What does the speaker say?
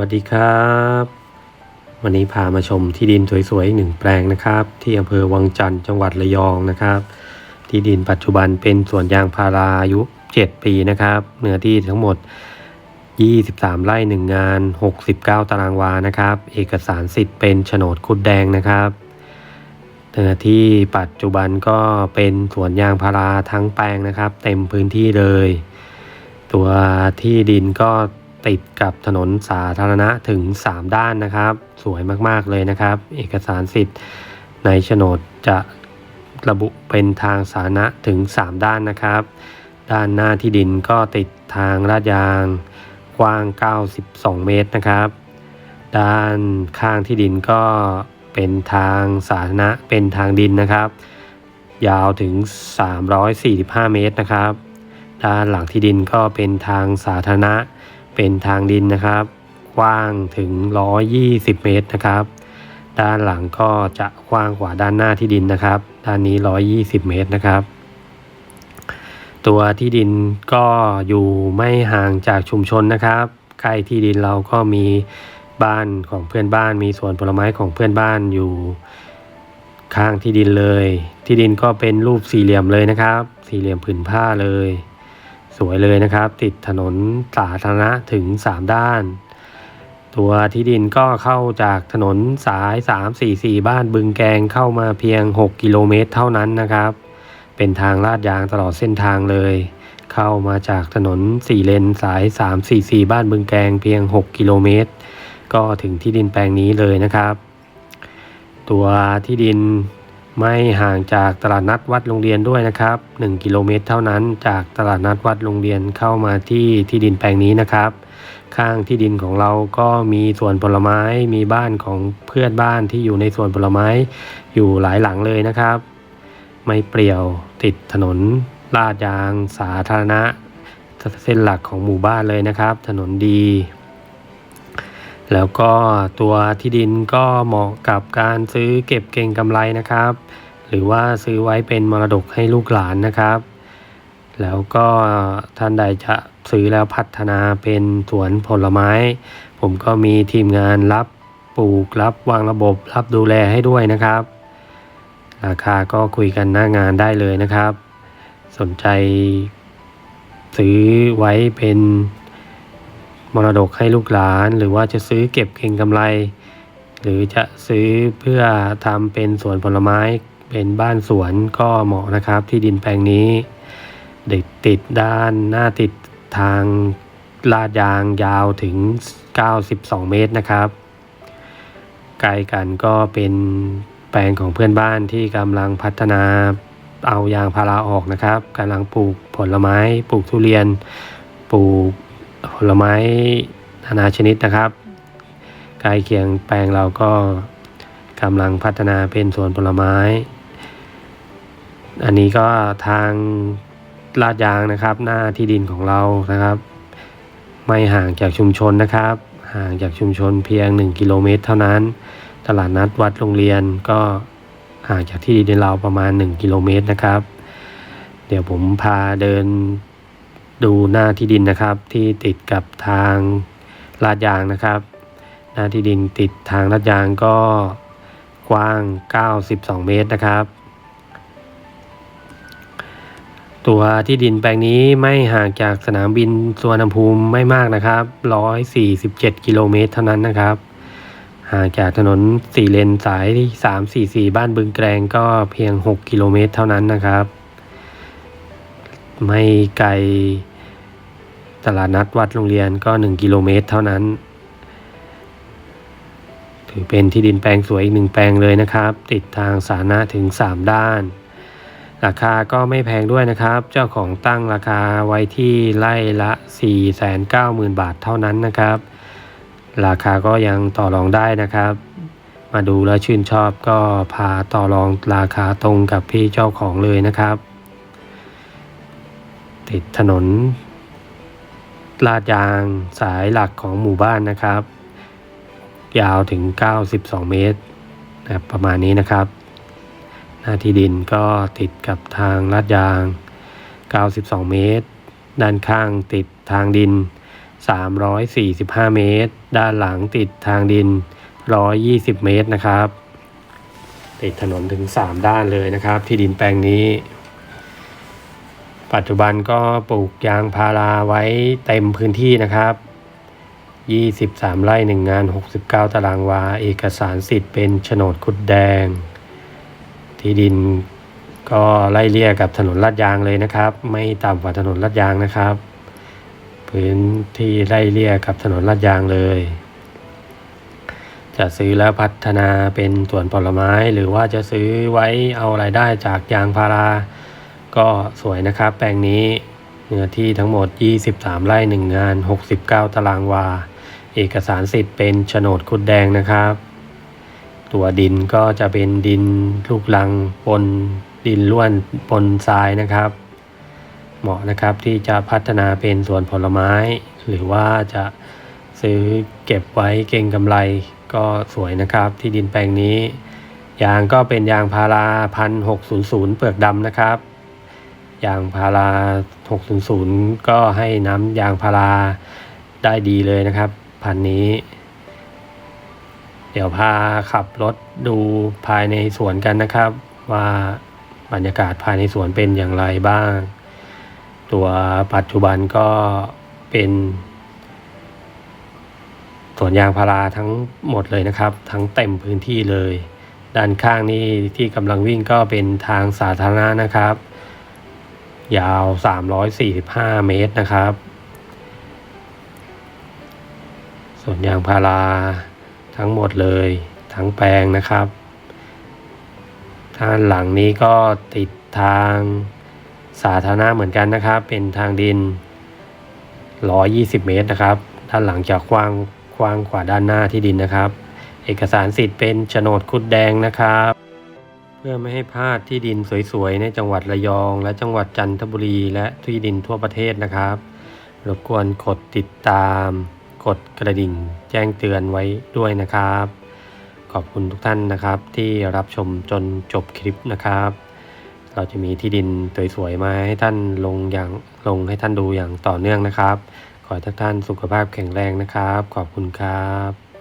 วัสดีครับ วันนี้พามาชมที่ดินสวยๆอีกหนึ่งแปลงนะครับ ที่อำเภอวังจันทร์จังหวัดระยองนะครับ ที่ดินปัจจุบันเป็นสวนยางพาราอายุ 7 ปีนะครับ เนื้อที่ทั้งหมด 23 ไร่ 1 งาน 69 ตารางวานะครับ เอกสารสิทธิ์เป็นโฉนดคุดแดงนะครับเนื้อที่ปัจจุบันก็เป็นสวนยางพาราทั้งแปลงนะครับ เต็มพื้นที่เลย ตัวที่ดินก็ ติดกับถนนสาธารณะถึง 3 ด้านนะครับ สวยมากๆเลยนะครับ เอกสารสิทธิ์ในโฉนดจะระบุเป็นทางสาธารณะถึง 3 ด้านนะครับ ด้านหน้าที่ดินก็ติดทางลาดยางกว้าง 92 เมตรนะครับ ด้านข้างที่ดินก็เป็นทางสาธารณะเป็นทางดินนะครับ ยาวถึง 345 เมตรนะครับ ด้านหลังที่ดินก็เป็นทางสาธารณะ เป็นทางดินนะครับ กว้างถึง 120 เมตรนะครับ ด้านหลังก็จะกว้างกว่าด้านหน้าที่ดินนะครับ ด้านนี้ 120 เมตรนะครับ ตัวที่ดินก็อยู่ไม่ห่างจากชุมชนนะครับใกล้ที่ดินเราก็มีบ้านของเพื่อนบ้าน มีสวนผลไม้ของเพื่อนบ้านอยู่ข้างที่ดินเลย ที่ดินก็เป็นรูปสี่เหลี่ยมเลยนะครับ สี่เหลี่ยมผืนผ้าเลย สวยเลยนะครับ ติดถนนสาธารณะถึง 3 ด้าน ตัวที่ดินก็เข้าจากถนนสาย 344 บ้านบึงแกงเข้ามาเพียง 6 กิโลเมตรเท่านั้นนะครับ เป็นทางลาดยางตลอดเส้นทางเลย เข้ามาจากถนน 4 เลนสาย 344 บ้านบึงแกงเพียง 6 กิโลเมตร ก็ถึงที่ดินแปลงนี้เลยนะครับ ตัวที่ดิน ไม่ห่างจากตลาดนัดวัดโรงเรียนด้วยนะครับ 1 กิโลเมตรเท่านั้นจากตลาดนัดวัดโรงเรียนเข้ามาที่ที่ดินแปลงนี้นะครับ ข้างที่ดินของเราก็มีสวนผลไม้มีบ้านของเพื่อนบ้านที่อยู่ในสวนผลไม้อยู่หลายหลังเลยนะครับ ไม่เปรี่ยวติดถนนลาดยางสาธารณะเส้นหลักของหมู่บ้านเลยนะครับ ถนนดี แล้วก็ตัวที่ดินก็เหมาะกับการซื้อเก็บเก่งกำไรนะครับ หรือว่าซื้อไว้เป็นมรดกให้ลูกหลานนะครับ แล้วก็ท่านใดจะซื้อแล้วพัฒนาเป็นสวนผลไม้ ผมก็มีทีมงานรับปลูกรับวางระบบรับดูแลให้ด้วยนะครับ ราคาก็คุยกันหน้างานได้เลยนะครับ สนใจซื้อไว้เป็น มรดกให้ลูกหลาน หรือว่าจะซื้อเก็บเก็งกำไร หรือจะซื้อเพื่อทำเป็นสวนผลไม้เป็นบ้านสวนก็เหมาะนะครับ ที่ดินแปลงนี้เด็กติดด้านหน้าติดทางลาดยางยาวถึง 92 เมตรนะครับใกลกันก็เป็นแปลงของเพื่อนบ้านที่กำลังพัฒนาเอายางพาราออกนะครับกำลังปลูกผลไม้ ปลูกทุเรียน ปลูก ผลไม้นานาชนิดนะครับใกล้เคียงแปลงเราก็กำลังพัฒนาเป็นสวนผลไม้ อันนี้ก็ทางลาดยางนะครับ หน้าที่ดินของเรานะครับ ไม่ห่างจากชุมชนนะครับ ห่างจากชุมชนเพียง 1 กิโลเมตร เท่านั้น ตลาดนัดวัดโรงเรียนก็ห่างจากที่ดินเราประมาณ 1 กิโลเมตรนะครับ เดี๋ยวผมพาเดิน ดูหน้าที่ดินนะครับที่ติดกับทางลาดยางนะครับ หน้าที่ดินติดทางลาดยางก็กว้าง 92 เมตรนะครับ ตัวที่ดินแปลงนี้ไม่ห่างจากสนามบินสุวรรณภูมิไม่มากนะครับ 147 กิโลเมตรเท่านั้นนะครับ ห่างจากถนนสี่เลนสาย 344 บ้านบึงแกรงก็เพียง 6 กิโลเมตรเท่านั้นนะครับ ไม่ไกล ตลาดนัดวัดโรงเรียนก็ 1 กิโลเมตรเท่านั้น ถือเป็นที่ดินแปลงสวยอีกหนึ่งแปลงเลยนะครับ ติดทางสาธารณะถึง 3 ด้าน ราคาก็ไม่แพงด้วยนะครับ เจ้าของตั้งราคาไว้ที่ไร่ละ 490,000 บาทเท่านั้นนะครับ ราคาก็ยังต่อรองได้นะครับ มาดูแล้วชื่นชอบก็พาต่อรองราคาตรงกับพี่เจ้าของเลยนะครับ ติดถนน ลาดยางสายหลักของหมู่บ้านนะครับ ยาวถึง 92 เมตรนะประมาณนี้นะครับ หน้าที่ดินก็ติดกับทางลาดยาง 92 เมตร ด้านข้างติดทางดิน 345 เมตร ด้านหลังติดทางดิน 120 เมตรนะครับ ติดถนนถึง 3 ด้านเลยนะครับ ที่ดินแปลงนี้ ปัจจุบันก็ปลูกยางพาราไว้เต็มพื้นที่นะครับ 23 ไร่หนึ่งงาน 69 ตารางวา เอกสารสิทธิ์เป็นโฉนดคุดแดง ที่ดินก็ไล่เลี่ยกับถนนลาดยางเลยนะครับ ไม่ต่ำกว่าถนนลาดยางนะครับ พื้นที่ไล่เลี่ยกับถนนลาดยางเลย จะซื้อแล้วพัฒนาเป็นสวนผลไม้หรือว่าจะซื้อไว้เอารายได้จากยางพารา ก็สวยนะครับ แปลงนี้เนื้อที่ทั้งหมด 23 ไร่หนึ่งงาน 69 ตารางวา เอกสารสิทธิ์เป็นโฉนดคุดแดงนะครับ ตัวดินก็จะเป็นดินลูกลังปนดินล้วนปนทรายนะครับ เหมาะนะครับที่จะพัฒนาเป็นสวนผลไม้ หรือว่าจะซื้อเก็บไว้เก็งกำไรก็สวยนะครับที่ดินแปลงนี้ ยางก็เป็นยางพาราพันหกศูนย์ศูนย์เปลือกดำนะครับ ยางพารา 600 ก็ให้น้ำยางพาราได้ดีเลยนะครับ พันนี้ เดี๋ยวพาขับรถดูภายในสวนกันนะครับ ว่าบรรยากาศภายในสวนเป็นอย่างไรบ้าง ตัวปัจจุบันก็เป็นสวนยางพาราทั้งหมดเลยนะครับ ทั้งเต็มพื้นที่เลย ด้านข้างนี่ที่กำลังวิ่งก็เป็นทางสาธารณะนะครับ ยาว 345 เมตรนะครับส่วนยางพาราทั้งหมดเลยทั้งแปลงนะครับด้านหลังนี้ก็ติดทางสาธารณะเหมือนกันนะครับ เป็นทางดิน 120 เมตรนะครับ ด้านหลังจะกว้างกว้างกว่าด้านหน้าที่ดินนะครับ เอกสารสิทธิ์เป็นโฉนดคุดแดงนะครับ พื่อไม่ให้พลาดที่ดินสวยๆ ในจังหวัดระยอง และจังหวัดจันทบุรี และที่ดินทั่วประเทศนะครับ รบกวนกดติดตาม กดกระดิ่ง แจ้งเตือนไว้ด้วยนะครับ ขอบคุณทุกท่านนะครับที่รับชมจนจบคลิปนะครับ เราจะมีที่ดินสวยๆมาให้ท่านลงอย่างลงให้ท่านดูอย่างต่อเนื่องนะครับ ขอให้ทุกท่านสุขภาพแข็งแรงนะครับ ขอบคุณครับ